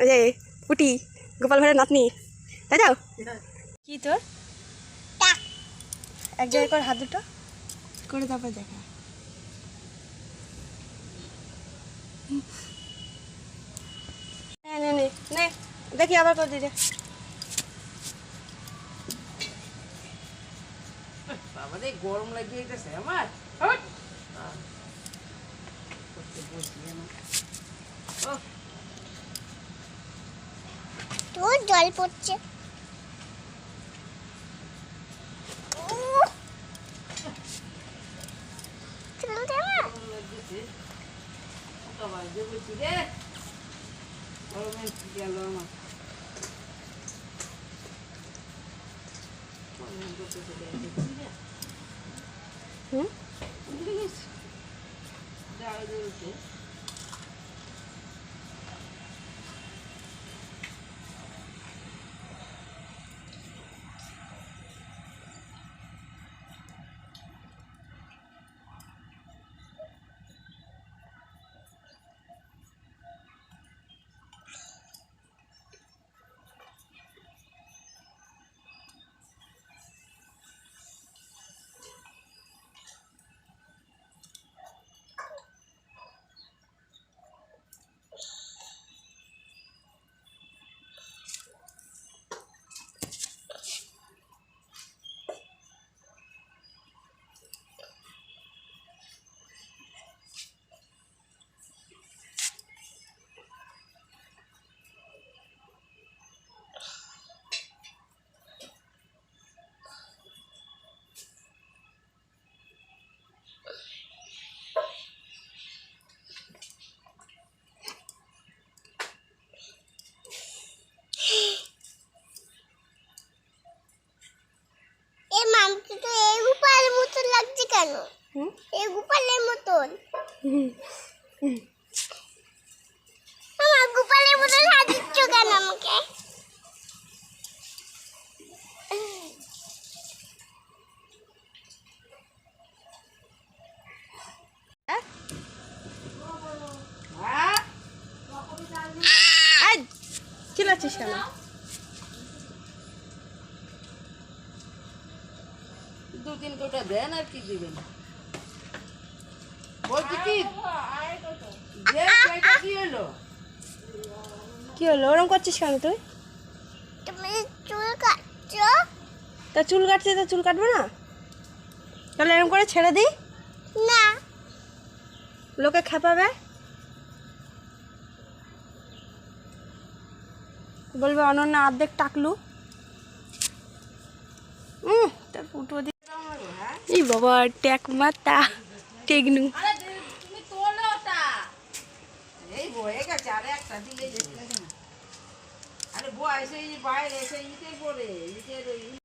এই যে পুটি গোপাল ভাইয়ের নাতনি। তাই যাও কি তোর? এক জায়গায় কর হাত দুটো। করে তারপর দেখা। নে নে নে নে দেখি আবার করে দিদি বাবা রে গরম লাগিয়ে গেছে আমার করতে না তোর জল পড়ছে উহ। চলতে না গরম লাগতেছে। কত বাজে বলছি রে। গরমে গেল আমার। গরম করতেছে রে, দেখছি রে। হুম বুঝলি গেছি? দাঁড়া জ্বলছে। এ মামকে তো এই গোপালের মতন লাগছে কেন? এই গোপালের মতন। আমার গোপালের মতন সাজিচ্ছ কেন আমাকে? চিল্লাচ্ছিস কেন? দু তিন কোটা দেন আর কি দিবেন? বলছি কি? কি হলো? কি হলো? ওরম করছিস কেন তুই? চুল কাটছ? তা চুল কাটছিস তো চুল কাটবে না? তাহলে এরকম করে ছেড়ে দিই? না। লোকে খেপাবে? বলবে অনন্য অর্ধেক টাকলু। উম, তার ফুটো দি এই বাবা ট্যাক মাতা টেকনু। আরে বয়সে বাইরে এসে ইটে করে ওই